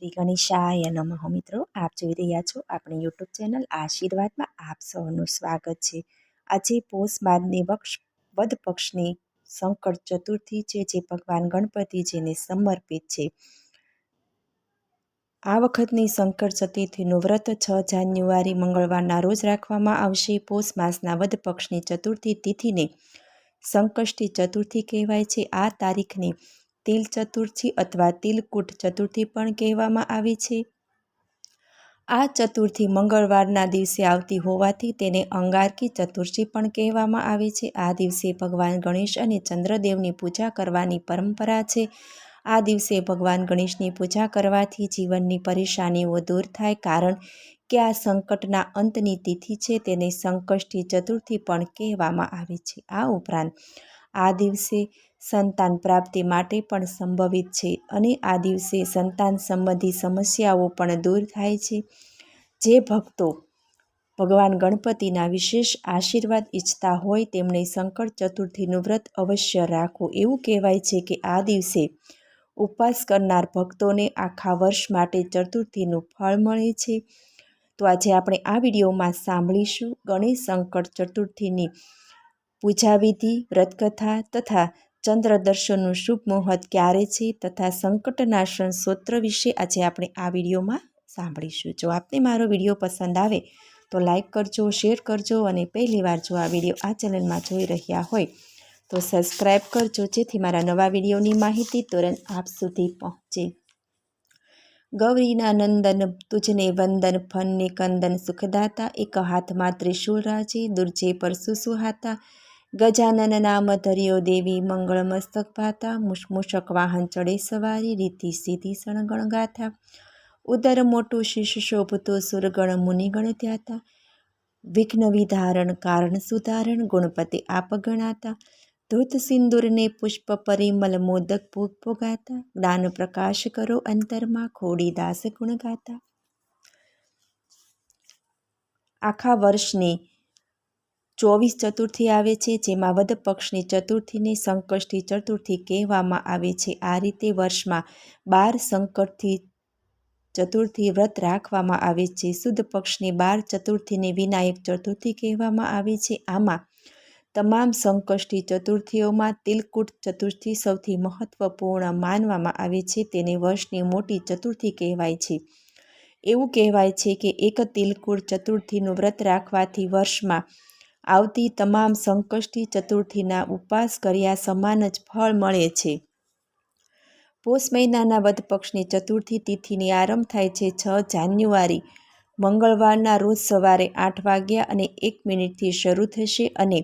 શ્રી ગણેશાય નમઃ મિત્રો. આપ જોઈ રહ્યા છો આપણી યુટ્યુબ ચેનલ આશીર્વાદમાં આપ સૌનું સ્વાગત છે. આજે પોષ બાદની વક્ષ વધ પક્ષની સંકટ ચતુર્થી છે, જે ભગવાન ગણપતિજીને સમર્પિત છે. આ વખતની સંકટ ચતુર્થીનું વ્રત છ જાન્યુઆરી મંગળવારના રોજ રાખવામાં આવશે. પોષ માસના વધ પક્ષની ચતુર્થી તિથિને સંકષ્ટી ચતુર્થી કહેવાય છે. આ તારીખને તિલ ચતુર્થી અથવા તિલકુટ ચતુર્થી પણ કહેવામાં આવે છે. આ ચતુર્થી મંગળવારના દિવસે આવતી હોવાથી તેને અંગારકી ચતુર્થી પણ કહેવામાં આવે છે. આ દિવસે ભગવાન ગણેશ અને ચંદ્રદેવની પૂજા કરવાની પરંપરા છે. આ દિવસે ભગવાન ગણેશની પૂજા કરવાથી જીવનની પરેશાનીઓ દૂર થાય કારણ કે આ સંકટના અંતની તિથિ છે. તેને સંકષ્ટી ચતુર્થી પણ કહેવામાં આવે છે. આ ઉપરાંત આ દિવસે સંતાન પ્રાપ્તિ માટે પણ સંભવિત છે અને આ દિવસે સંતાન સંબંધી સમસ્યાઓ પણ દૂર થાય છે. જે ભક્તો ભગવાન ગણપતિના વિશેષ આશીર્વાદ ઈચ્છતા હોય તેમણે સંકટ ચતુર્થીનું વ્રત અવશ્ય રાખવું. એવું કહેવાય છે કે આ દિવસે ઉપવાસ કરનાર ભક્તોને આખા વર્ષ માટે ચતુર્થીનું ફળ મળે છે. તો આજે આપણે આ વિડીયોમાં સાંભળીશું ગણેશ સંકટ ચતુર્થીની પૂજા વિધિ વ્રતકથા તથા ચંદ્ર દર્શનનું શુભ મુહૂર્ત ક્યારે છે તથા સંકટનાશન સૂત્ર વિશે આજે આપણે આ વિડીયોમાં સાંભળીશું. જો આપને મારો વીડિયો પસંદ આવે તો લાઈક કરજો, શેર કરજો અને પહેલીવાર જો આ વીડિયો આ ચેનલમાં જોઈ રહ્યા હોય તો સબસ્ક્રાઈબ કરજો જેથી મારા નવા વિડીયોની માહિતી તુરંત આપ સુધી પહોંચે. ગૌરીના નંદન, તુજને વંદન, ફનને કંદન સુખદાતા, એક હાથમાં ત્રિશૂળ રાજે, દુર્જે પર સુસુહાતા ગજાનન નામ ધર્યો દેવી મંગળ મસ્તક પાતા મૂષક વાહન ચડે સવારી, રીતિ સીધી સણગણ ગાથા. ઉદર મોટું શીશ શોભતો સુરગણ મુનિગણ ત્યાતા. વિઘ્ન વિધારણ કારણ સુધારણ ગુણપતિ આપ ગણાતા. ધૃત સિંદુરને પુષ્પ પરિમલ મોદક ભોગ ભોગાતા. જ્ઞાન પ્રકાશ કરો અંતરમાં ખોડી દાસ ગુણ ગાતા. આખા વર્ષની ચોવીસ ચતુર્થી આવે છે, જેમાં વધ પક્ષની ચતુર્થીને સંકષ્ટી ચતુર્થી કહેવામાં આવે છે. આ રીતે વર્ષમાં બાર સંકટથી ચતુર્થી વ્રત રાખવામાં આવે છે. શુદ્ધ પક્ષની બાર ચતુર્થીને વિનાયક ચતુર્થી કહેવામાં આવે છે. આમાં તમામ સંકષ્ટી ચતુર્થીઓમાં તિલકુટ ચતુર્થી સૌથી મહત્વપૂર્ણ માનવામાં આવે છે. તેને વર્ષની મોટી ચતુર્થી કહેવાય છે. એવું કહેવાય છે કે એક તિલકુટ ચતુર્થીનું વ્રત રાખવાથી વર્ષમાં આવતી તમામ સંકષ્ટી ચતુર્થીના ઉપવાસ કર્યા સમાન જ ફળ મળે છે. પોષ મહિનાના વધ પક્ષની ચતુર્થી તિથિની આરંભ થાય છે છ જાન્યુઆરી. મંગળવારના રોજ સવારે આઠ વાગ્યા અને એક મિનિટથી શરૂ થશે અને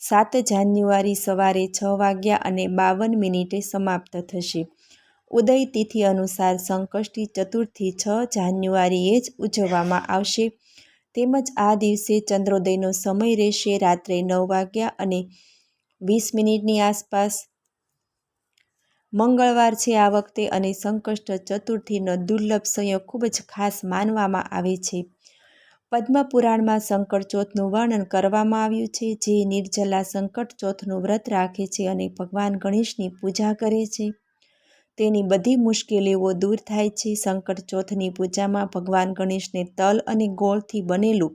સાત જાન્યુઆરી સવારે છ વાગ્યા અને બાવન મિનિટે સમાપ્ત થશે. ઉદય તિથિ અનુસાર સંકષ્ટી ચતુર્થી છ જાન્યુઆરીએ જ ઉજવવામાં આવશે. તેમજ આ દિવસે ચંદ્રોદયનો સમય રહેશે રાત્રે નવ વાગ્યા અને વીસ મિનિટની આસપાસ. મંગળવાર છે આ વખતે અને સંકષ્ટ ચતુર્થીનો દુર્લભ સંયોગ ખૂબ જ ખાસ માનવામાં આવે છે. પદ્મપુરાણમાં સંકટ ચોથનું વર્ણન કરવામાં આવ્યું છે, જે નિર્જલા સંકટ ચોથનું વ્રત રાખે છે અને ભગવાન ગણેશની પૂજા કરે છે. તેની બધી મુશ્કેલીઓ દૂર થાય છે. સંકટ ચોથની પૂજામાં ભગવાન ગણેશને તલ અને ગોળથી બનેલું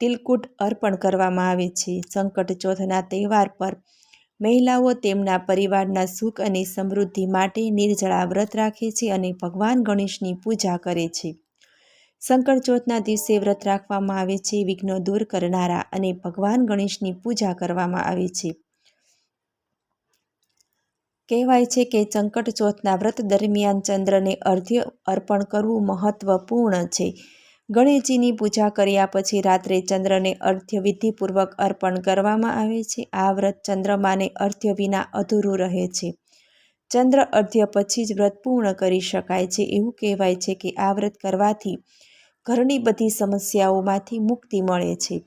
તિલકુટ અર્પણ કરવામાં આવે છે. સંકટ ચોથના તહેવાર પર મહિલાઓ તેમના પરિવારના સુખ અને સમૃદ્ધિ માટે નિર્જળા વ્રત રાખે છે અને ભગવાન ગણેશની પૂજા કરે છે. સંકટ ચોથના દિવસે વ્રત રાખવામાં આવે છે. વિઘ્નો દૂર કરનારા અને ભગવાન ગણેશની પૂજા કરવામાં આવે છે. કહેવાય છે કે સંકટ ચોથના વ્રત દરમિયાન ચંદ્રને અર્ધ્ય અર્પણ કરવું મહત્વપૂર્ણ છે. ગણેશજીની પૂજા કર્યા પછી રાત્રે ચંદ્રને અર્ધ્ય વિધિપૂર્વક અર્પણ કરવામાં આવે છે. આ વ્રત ચંદ્રમાને અર્ધ્ય વિના અધૂરું રહે છે. ચંદ્ર અર્ધ્ય પછી જ વ્રત પૂર્ણ કરી શકાય છે. એવું કહેવાય છે કે આ વ્રત કરવાથી ઘરની બધી સમસ્યાઓમાંથી મુક્તિ મળે છે.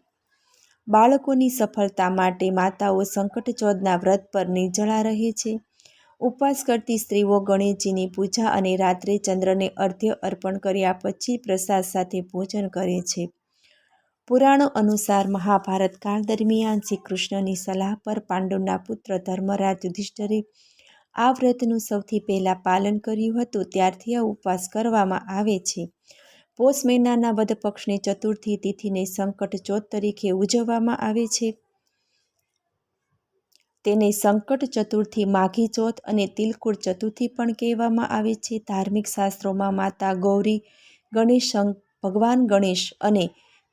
બાળકોની સફળતા માટે માતાઓ સંકટ ચોથના વ્રત પર નિર્જળા રહે છે. ઉપવાસ કરતી સ્ત્રીઓ ગણેશજીની પૂજા અને રાત્રે ચંદ્રને અર્ધ્ય અર્પણ કર્યા પછી પ્રસાદ સાથે ભોજન કરે છે. પુરાણો અનુસાર મહાભારત કાળ દરમિયાન શ્રી કૃષ્ણની સલાહ પર પાંડુના પુત્ર ધર્મરાજ યુધિષ્ઠરે આ વ્રતનું સૌથી પહેલાં પાલન કર્યું હતું, ત્યારથી આ ઉપવાસ કરવામાં આવે છે. પોષ મહિનાના વધ પક્ષની ચતુર્થી તિથિને સંકટ ચોથ તરીકે ઉજવવામાં આવે છે. તેને સંકટ ચતુર્થી માઘી ચોથ અને તિલકુળ ચતુર્થી પણ કહેવામાં આવે છે. ધાર્મિક શાસ્ત્રોમાં માતા ગૌરી, ગણેશ ભગવાન ગણેશ અને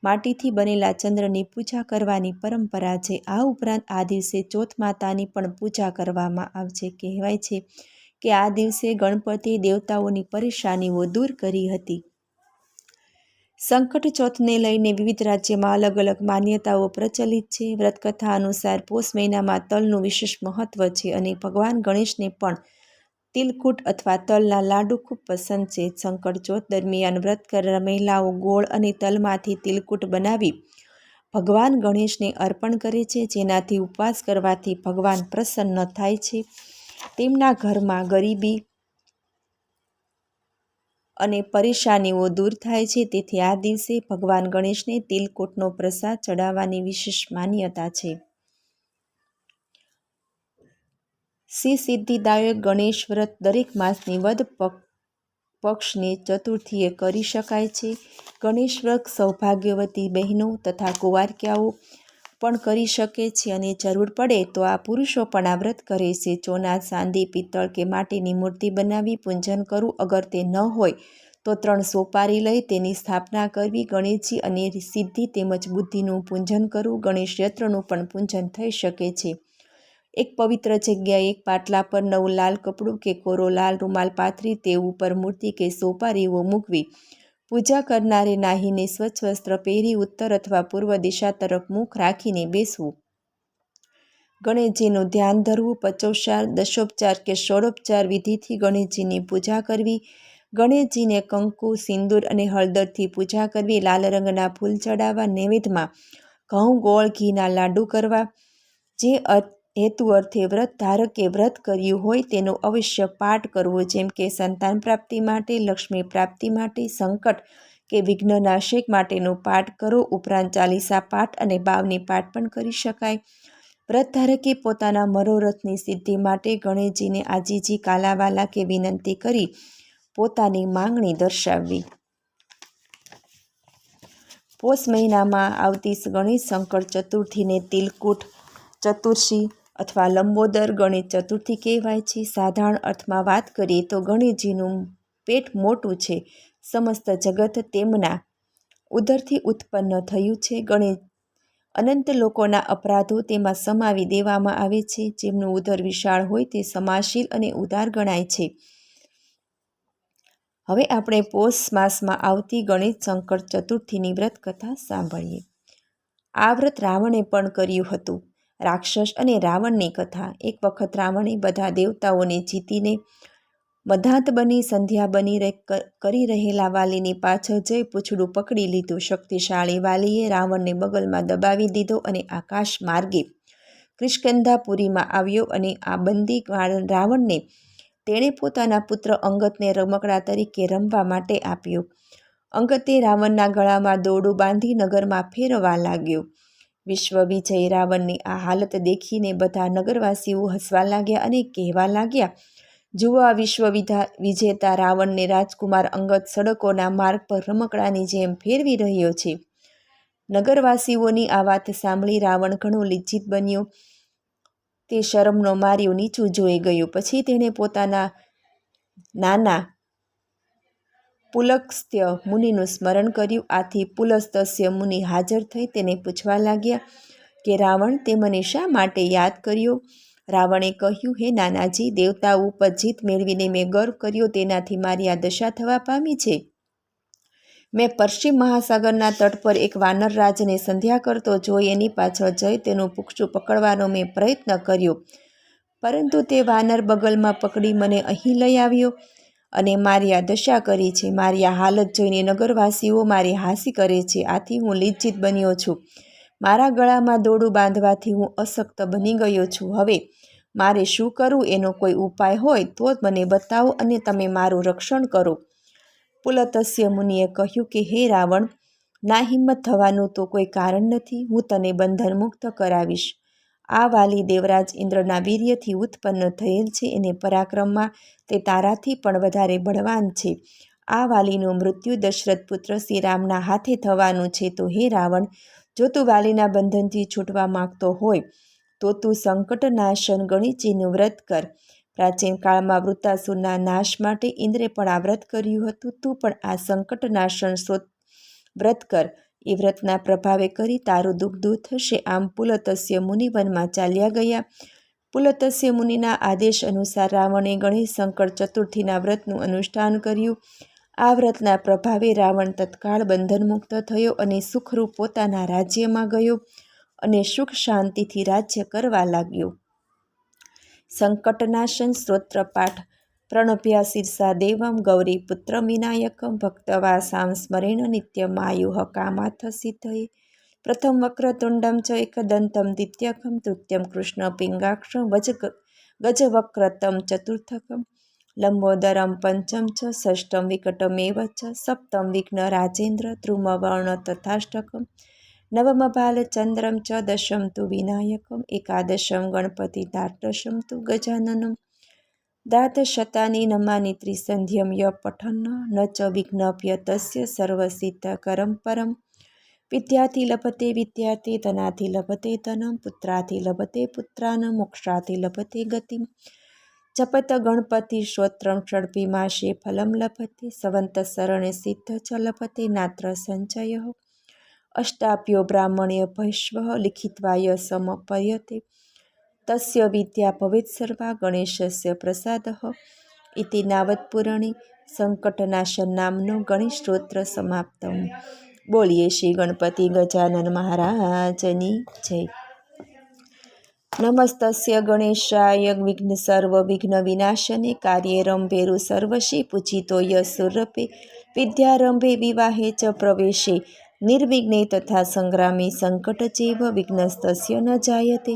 માટીથી બનેલા ચંદ્રની પૂજા કરવાની પરંપરા છે. આ ઉપરાંત આ દિવસે ચોથ માતાની પણ પૂજા કરવામાં આવશે. કહેવાય છે કે આ દિવસે ગણપતિ દેવતાઓની પરેશાનીઓ દૂર કરી હતી. સંકટ ચોથને લઈને વિવિધ રાજ્યમાં અલગ અલગ માન્યતાઓ પ્રચલિત છે. વ્રતકથા અનુસાર પોષ મહિનામાં તલનું વિશેષ મહત્વ છે અને ભગવાન ગણેશને પણ તિલકુટ અથવા તલના લાડુ ખૂબ પસંદ છે. સંકટ ચોથ દરમિયાન વ્રત કરનાર મહિલાઓ ગોળ અને તલમાંથી તિલકુટ બનાવી ભગવાન ગણેશને અર્પણ કરે છે, જેનાથી ઉપવાસ કરવાથી ભગવાન પ્રસન્ન થાય છે. તેમના ઘરમાં ગરીબી અને પરેશાનીઓ દૂર થાય છે. તેથી આ દિવસે ભગવાન ગણેશને તિલકોટનો પ્રસાદ ચડાવવાની વિશેષ માન્યતા છે. શ્રી સિદ્ધિદાયક ગણેશ વ્રત દરેક માસની વધ પક્ષને ચતુર્થીએ કરી શકાય છે. ગણેશ વ્રત સૌભાગ્યવતી બહેનો તથા કુંવારક્યાઓ પણ કરી શકે છે અને જરૂર પડે તો આ પુરુષો પણ આ વ્રત કરે છે. ચોના ચાંદી પિત્તળ કે માટીની મૂર્તિ બનાવી પૂજન કરવું અગર તે ન હોય તો ત્રણ સોપારી લઈ તેની સ્થાપના કરવી ગણેશજી અને સિદ્ધિ તેમજ બુદ્ધિનું પૂજન કરવું ગણેશ યત્રનું પણ પૂજન થઈ શકે છે. એક પવિત્ર જગ્યાએ એક પાટલા પર નવું લાલ કપડું કે કોરો લાલ રૂમાલ પાથરી તે ઉપર મૂર્તિ કે સોપારીઓ મૂકવી પૂજા કરનારે નાહીને સ્વચ્છ વસ્ત્ર પહેરી ઉત્તર અથવા પૂર્વ દિશા તરફ મુખ રાખીને બેસવું. ગણેશજીનું ધ્યાન ધરવું પચોપચાર, દશોપચાર કે ષોડોપચાર વિધિથી ગણેશજીની પૂજા કરવી. ગણેશજીને કંકુ, સિંદૂર અને હળદરથી પૂજા કરવી, લાલ રંગના ફૂલ ચડાવવા, નૈવેદ્યમાં ઘઉં, ગોળ, ઘીના લાડુ કરવા. જે હેતુ અર્થે વ્રત ધારકે વ્રત કર્યું હોય તેનો અવશ્ય પાઠ કરવો, જેમ કે સંતાન પ્રાપ્તિ માટે, લક્ષ્મી પ્રાપ્તિ માટે, સંકટ કે વિઘ્નનાશક માટેનો પાઠ કરો, ઉપરાંત ચાલીસા પાઠ અને બાવની પાઠ પણ કરી શકાય. વ્રત ધારકે પોતાના મનોરથની સિદ્ધિ માટે ગણેશજીને આજીજી કાલાવાલા કે વિનંતી કરી પોતાની માંગણી દર્શાવવી. પોષ મહિનામાં આવતી ગણેશ શંકર ચતુર્થીને તિલકુટ ચતુર્થી અથવા લંબોદર ગણેશ ચતુર્થી કહેવાય છે. સાધારણ અર્થમાં વાત કરીએ તો ગણેશજીનું પેટ મોટું છે. સમસ્ત જગત તેમના ઉદરથી ઉત્પન્ન થયું છે. ગણેશ અનંત લોકોના અપરાધો તેમાં સમાવી દેવામાં આવે છે. જેમનું ઉદર વિશાળ હોય તે સમાશીલ અને ઉદાર ગણાય છે. હવે આપણે પોષ માસમાં આવતી ગણેશ શંકર ચતુર્થીની વ્રત કથા સાંભળીએ. આ વ્રત રાવણે પણ કર્યું હતું. રાક્ષસ અને રાવણની કથા. એક વખત રાવણે બધા દેવતાઓને જીતીને મધાત બની સંધ્યા બની કરી રહેલા વાલીની પાછળ જઈ પૂછડું પકડી લીધું. શક્તિશાળી વાલીએ રાવણને બગલમાં દબાવી દીધો અને આકાશ માર્ગે ક્રિષ્કંધાપુરીમાં આવ્યો અને આ બંદી રાવણને તેણે પોતાના પુત્ર અંગતને રમકડા તરીકે રમવા માટે આપ્યો. અંગતે રાવણના ગળામાં દોરડું બાંધી નગરમાં ફેરવા લાગ્યો. વિશ્વ વિજય રાવણની આ હાલત દેખીને બધા નગરવાસીઓ હસવા લાગ્યા અને કહેવા લાગ્યા, જુઓ આ વિશ્વ વિજેતા રાવણને રાજકુમાર અંગત સડકોના માર્ગ પર રમકડાની જેમ ફેરવી રહ્યો છે. નગરવાસીઓની આ વાત સાંભળી રાવણ ઘણો લિજ્જિત બન્યો. તે શરમનો માર્યો નીચું જોઈ ગયું. પછી તેણે પોતાના નાના પુલસ્ત્ય મુનિનું સ્મરણ કર્યું. આથી પુલસ્તસ્ય મુનિ હાજર થઈ તેને પૂછવા લાગ્યા કે, રાવણ, તે મને શા માટે યાદ કર્યો? રાવણે કહ્યું, હે નાનાજી દેવતાઓ ઉપર જીત મેળવીને મેં ગર્વ કર્યો. તેનાથી મારી આ દશા થવા પામી છે. મેં પશ્ચિમ મહાસાગરના તટ પર એક વાનર રાજને સંધ્યા કરતો જોઈ એની પાછળ જઈ તેનું પૂક્ષું પકડવાનો મેં પ્રયત્ન કર્યો. પરંતુ તે વાનર બગલમાં પકડી મને અહીં લઈ આવ્યો. અને મારી આ દશા કરી છે. મારી આ હાલત જોઈને નગરવાસીઓ મારી હાંસી કરે છે. આથી હું લિજ્જિત બન્યો છું. મારા ગળામાં દોડું બાંધવાથી હું અશક્ત બની ગયો છું. હવે મારે શું કરવું એનો કોઈ ઉપાય હોય તો જ મને બતાવો અને તમે મારું રક્ષણ કરો. પુલતસ્ય મુનિએ કહ્યું કે, હે રાવણ, ના હિંમત થવાનું તો કોઈ કારણ નથી. હું તને બંધન મુક્ત કરાવીશ. આ વાલી દેવરાજ ઇન્દ્રના વીર્યથી ઉત્પન્ન થયેલ છે એને પરાક્રમમાં તે તારાથી પણ વધારે બળવાન છે. આ વાલીનું મૃત્યુ દશરથ પુત્ર શ્રીરામના હાથે થવાનું છે તો હે રાવણ, જો તું વાલીના બંધનથી છૂટવા માંગતો હોય, તો તું સંકટનાશન ગણેશજીનું વ્રત કર. પ્રાચીન કાળમાં વૃત્તાસુરના નાશ માટે ઇન્દ્રે પણ આ વ્રત કર્યું હતું, તું પણ આ સંકટનાશન વ્રત કર. એ વ્રતના પ્રભાવે કરી તારું દુઃખ દૂર થશે. આમ પુલતસ્ય મુનિવનમાં ચાલ્યા ગયા. પુલતસ્ય મુનિના આદેશ અનુસાર રાવણે ગણેશ શંકર ચતુર્થીના વ્રતનું અનુષ્ઠાન કર્યું. આ વ્રતના પ્રભાવે રાવણ તત્કાળ બંધનમુક્ત થયો અને સુખરૂપ પોતાના રાજ્યમાં ગયો અને સુખ શાંતિથી રાજ્ય કરવા લાગ્યો. સંકટનાશન સ્ત્રોત્ર પાઠ પ્રણભ્યા શીર્ષા દેવમ ગૌરીપુત્ર વિનાયકમ ભક્તવાસામ સ્મરેણ નિત્યમાયુઃ કામાથ સિદ્ધયે પ્રથમ વક્રતુંડમ ચ એકદંતમ દ્વિતીયકમ તૃતીયમ કૃષ્ણ પિંગાક્ષમ વજ ગજવક્રતમ ચતુર્થકમ. લંબોદરમ પંચમ ચ ષષ્ટમ વિકટમેવ ચ સપ્તમ વિઘ્ન રાજેન્દ્ર ધ્રુમવર્ણ તથાષ્ટકમ. નવમ બાલચંદ્રમ ચ દશમ તુ વિનાયકમ. એકાદશમ ગણપતિ દ્વાદશમ તુ ગજાનનમ. દ્વાદશતાની નમાની ત્રિસંધ્યમ ય પઠન, ન ચ વિઘ્નપ્ય તસ્ય સર્વસિદ્ધકરમ પરમ. વિદ્યાથી લભતે વિદ્યાથી ધનાથી લભતે ધનમ, પુત્રાથી લભતે પુત્રાન, મોક્ષાથી લભતે ગતિ જપત ગણપતિ શ્રોત્રમ ષડભીમાશે ફલમ લભતે સવંતસરણે સિદ્ધ ચ લભતે, નાત્ર સંચય. અષ્ટાપ્યો બ્રાહ્મણ્ય ભૈષ્વ, લિખિત્વાય સમપર્યતે તસ્ય વિદ્યા ભવેત સર્વા ગણેશસ્ય પ્રસાદ ઇતિ નાવતપુરણી સંકટનાશન નામનો ગણેશ સ્ત્રોત્ર સમાપ્ત બોલીએ શ્રી ગણપતિ ગજાનન મહારાજની જય નમસ્તસ્ય ગણેશાય વિઘ્ન સર્વ વિઘ્ન વિનાશને કાર્યેરંભેરુ સર્વશી પૂજિતો યસુરપે વિદ્યારંભે વિવાહે ચ પ્રવેશે નિર્વિઘ્ને તથા સંગ્રામે સંકટ વિઘ્નસ્તસ્ય ન જાયતે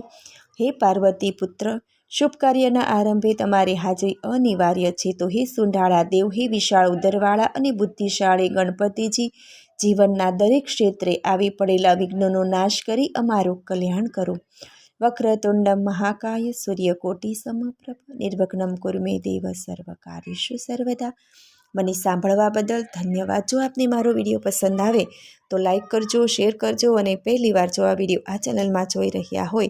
હે પાર્વતી પુત્ર શુભ કાર્યના આરંભે તમારી હાજરી અનિવાર્ય છે. તો હે સુંઢાળા દેવ, હે વિશાળ ઉદરવાળા અને બુદ્ધિશાળી ગણપતિજી, જીવનના દરેક ક્ષેત્રે આવી પડેલા વિઘ્નોનો નાશ કરી અમારું કલ્યાણ કરો. વક્રતુંડમ મહાકાય સૂર્યકોટી સમપ્રભ નિર્વગ્નમ કુર્મે દેવ સર્વકારીશુ સર્વદા. મને સાંભળવા બદલ ધન્યવાદ. જો આપને મારો વીડિયો પસંદ આવે, તો લાઈક કરજો, શેર કરજો અને પહેલી વાર જો આ વીડિયો આ ચેનલમાં જોઈ રહ્યા હોય